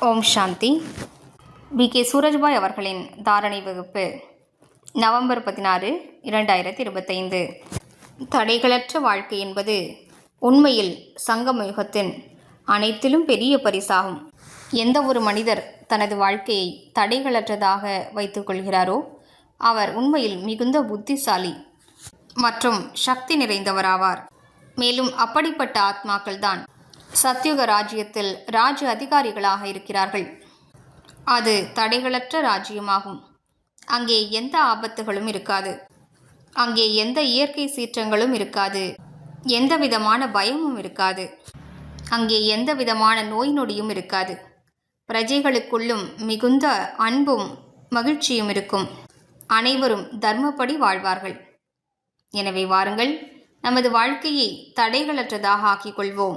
ஓம் சாந்தி. B. K. Surajbhai அவர்களின் தாரணை வகுப்பு நவம்பர் பதினாறு இரண்டாயிரத்தி இருபத்தைந்து தடைகளற்ற வாழ்க்கை என்பது உண்மையில் சங்கமயுகத்தின் அனைத்திலும் பெரிய பரிசாகும். எந்த ஒரு மனிதர் தனது வாழ்க்கையை தடைகளற்றதாக வைத்துக்கொள்கிறாரோ அவர் உண்மையில் மிகுந்த புத்திசாலி மற்றும் சக்தி நிறைந்தவராவார். மேலும் அப்படிப்பட்ட ஆத்மாக்கள்தான் சத்யுக ராஜ்யத்தில் ராஜ அதிகாரிகளாக இருக்கிறார்கள். அது தடைகளற்ற ராஜ்யமாகும். அங்கே எந்த ஆபத்துகளும் இருக்காது. அங்கே எந்த இயற்கை சீற்றங்களும் இருக்காது. எந்த விதமான பயமும் இருக்காது. அங்கே எந்த விதமான நோய் நொடியும் இருக்காது. பிரஜைகளுக்குள்ளும் மிகுந்த அன்பும் மகிழ்ச்சியும் இருக்கும். அனைவரும் தர்மப்படி வாழ்வார்கள். எனவே வாருங்கள் நமது வாழ்க்கையை தடைகளற்றதாக ஆக்கிக் கொள்வோம்.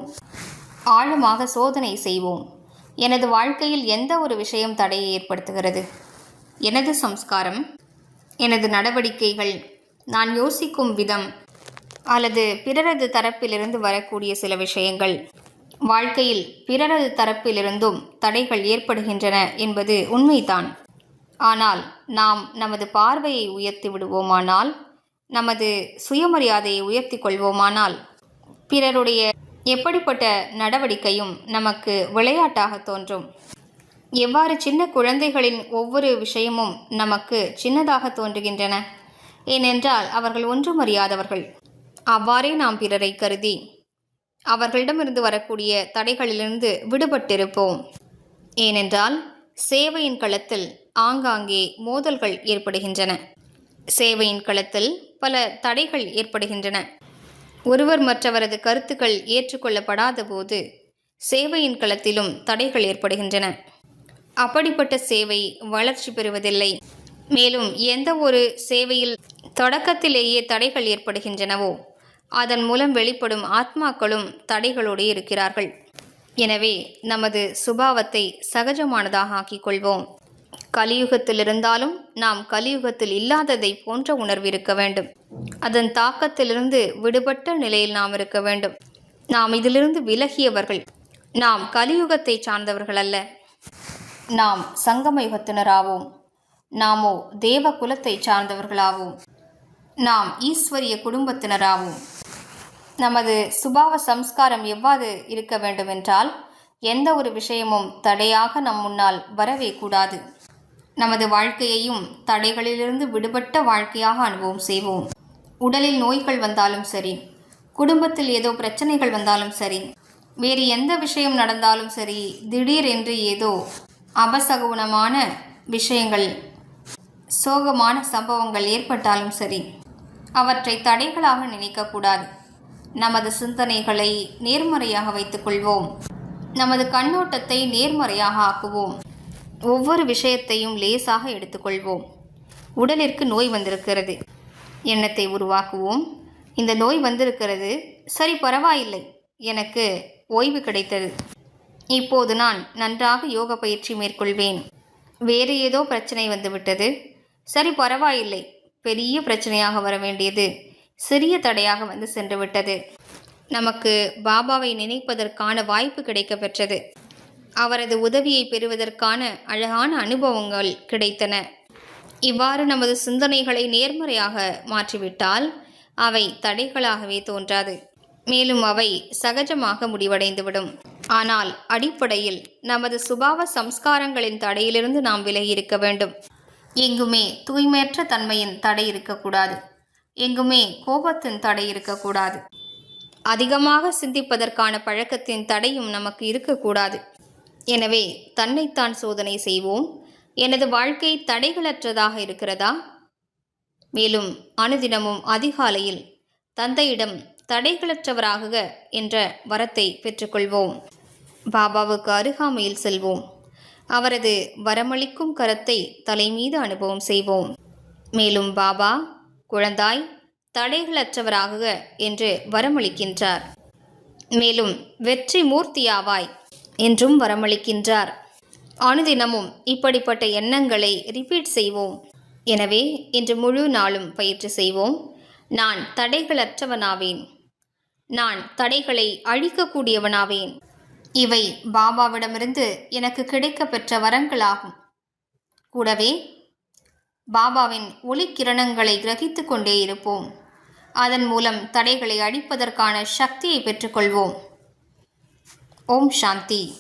ஆழமாக சோதனை செய்வோம். எனது வாழ்க்கையில் எந்த ஒரு விஷயம் தடையை ஏற்படுத்துகிறது? எனது சம்ஸ்காரம் எனது நடவடிக்கைகள் நான் யோசிக்கும் விதம் அல்லது பிறரது தரப்பிலிருந்து வரக்கூடிய சில விஷயங்கள். வாழ்க்கையில் பிறரது தரப்பிலிருந்தும் தடைகள் ஏற்படுகின்றன என்பது உண்மைதான். ஆனால் நாம் நமது பார்வையை உயர்த்தி விடுவோமானால் நமது சுயமரியாதையை உயர்த்தி கொள்வோமானால் பிறருடைய எப்படிப்பட்ட நடவடிக்கையும் நமக்கு விளையாட்டாக தோன்றும். எவ்வாறு சின்ன குழந்தைகளின் ஒவ்வொரு விஷயமும் நமக்கு சின்னதாக தோன்றுகின்றன? ஏனென்றால் அவர்கள் ஒன்றும் அறியாதவர்கள் அவ்வாறே நாம் பிறரை கருதி அவர்களிடமிருந்து வரக்கூடிய தடைகளிலிருந்து விடுபட்டிருப்போம். ஏனென்றால் சேவையின் களத்தில் ஆங்காங்கே மோதல்கள் ஏற்படுகின்றன. சேவையின் களத்தில் பல தடைகள் ஏற்படுகின்றன. ஒருவர் மற்றவரது கருத்துக்கள் ஏற்றுக்கொள்ளப்படாத போது சேவையின் களத்திலும் தடைகள் ஏற்படுகின்றன. அப்படிப்பட்ட சேவை வளர்ச்சி பெறுவதில்லை. மேலும் எந்த ஒரு சேவையில் தொடக்கத்திலேயே தடைகள் ஏற்படுகின்றனவோ அதன் மூலம் வெளிப்படும் ஆத்மாக்களும் தடைகளோடு இருக்கிறார்கள். எனவே நமது சுபாவத்தை சகஜமானதாக ஆக்கிக் கொள்வோம். கலியுகத்தில் இருந்தாலும் நாம் கலியுகத்தில் இல்லாததை போன்ற உணர்வு இருக்க வேண்டும். அதன் தாக்கத்திலிருந்து விடுபட்ட நிலையில் நாம் இருக்க வேண்டும். நாம் இதிலிருந்து விலகியவர்கள். நாம் கலியுகத்தை சார்ந்தவர்கள் அல்ல. நாம் சங்கம யுகத்தினராவோம் நாமோ தேவ குலத்தை சார்ந்தவர்களாவோம். நாம் ஈஸ்வரிய குடும்பத்தினராவோம். நமது சுபாவ சம்ஸ்காரம் எவ்வாறு இருக்க வேண்டுமென்றால் எந்த ஒரு விஷயமும் தடையாக நம் முன்னால் வரவே கூடாது. நமது வாழ்க்கையையும் தடைகளிலிருந்து விடுபட்ட வாழ்க்கையாக அனுபவம் செய்வோம். உடலில் நோய்கள் வந்தாலும் சரி குடும்பத்தில் ஏதோ பிரச்சனைகள் வந்தாலும் சரி வேறு எந்த விஷயம் நடந்தாலும் சரி திடீரென்று ஏதோ அபசகுணமான விஷயங்கள் சோகமான சம்பவங்கள் ஏற்பட்டாலும் சரி அவற்றை தடைகளாக நினைக்கக்கூடாது நமது சிந்தனைகளை நேர்மறையாக வைத்துக்கொள்வோம் நமது கண்ணோட்டத்தை நேர்மறையாக ஆக்குவோம். ஒவ்வொரு விஷயத்தையும் லேசாக எடுத்துக்கொள்வோம். உடலிற்கு நோய் வந்திருக்கிறது. எண்ணத்தை உருவாக்குவோம். இந்த நோய் வந்திருக்கிறது. சரி பரவாயில்லை. எனக்கு ஓய்வு கிடைத்தது. இப்போது நான் நன்றாக யோக பயிற்சி மேற்கொள்வேன். வேறு ஏதோ பிரச்சனை வந்துவிட்டது. சரி பரவாயில்லை. பெரிய பிரச்சனையாக வர வேண்டியது. சிறிய தடையாக வந்து சென்றுவிட்டது. நமக்கு பாபாவை நினைப்பதற்கான வாய்ப்பு கிடைக்க பெற்றது அவரது உதவியை பெறுவதற்கான அழகான அனுபவங்கள் கிடைத்தன. இவ்வாறு நமது சிந்தனைகளை நேர்மறையாக மாற்றிவிட்டால் அவை தடைகளாகவே தோன்றாது. மேலும் அவை சகஜமாக முடிவடைந்துவிடும். ஆனால் அடிப்படையில் நமது சுபாவ சம்ஸ்காரங்களின் தடையிலிருந்து நாம் விலகி இருக்க வேண்டும். எங்குமே தூய்மையற்ற தன்மையின் தடை இருக்கக்கூடாது. எங்குமே கோபத்தின் தடை இருக்கக்கூடாது. அதிகமாக சிந்திப்பதற்கான பழக்கத்தின் தடையும் நமக்கு இருக்கக்கூடாது. எனவே தன்னைத்தான் சோதனை செய்வோம். எனது வாழ்க்கை தடைகளற்றதாக இருக்கிறதா? மேலும் அனுதினமும் அதிகாலையில் தந்தையிடம் தடைகளற்றவராகுக என்ற வரத்தை பெற்றுக்கொள்வோம். பாபாவுக்கு அருகாமையில் செல்வோம். அவரது வரமளிக்கும் கரத்தை தலைமீது அனுபவம் செய்வோம். மேலும் பாபா குழந்தாய் தடைகளற்றவராக என்று வரமளிக்கின்றார். மேலும் வெற்றி மூர்த்தியாவாய் என்றும் வரமளிக்கின்றார். அனுதினமும் இப்படிப்பட்ட எண்ணங்களை ரிப்பீட் செய்வோம். எனவே இன்று முழு நாளும் பயிற்சி செய்வோம். நான் தடைகளற்றவனாவேன். நான் தடைகளை அழிக்கக்கூடியவனாவேன். இவை பாபாவிடமிருந்து எனக்கு கிடைக்கப்பெற்ற வரங்களாகும். கூடவே பாபாவின் ஒளிக்கிரணங்களை கிரகித்து கொண்டே இருப்போம். அதன் மூலம் தடைகளை அழிப்பதற்கான சக்தியை பெற்றுக்கொள்வோம். ஓம் சாந்தி.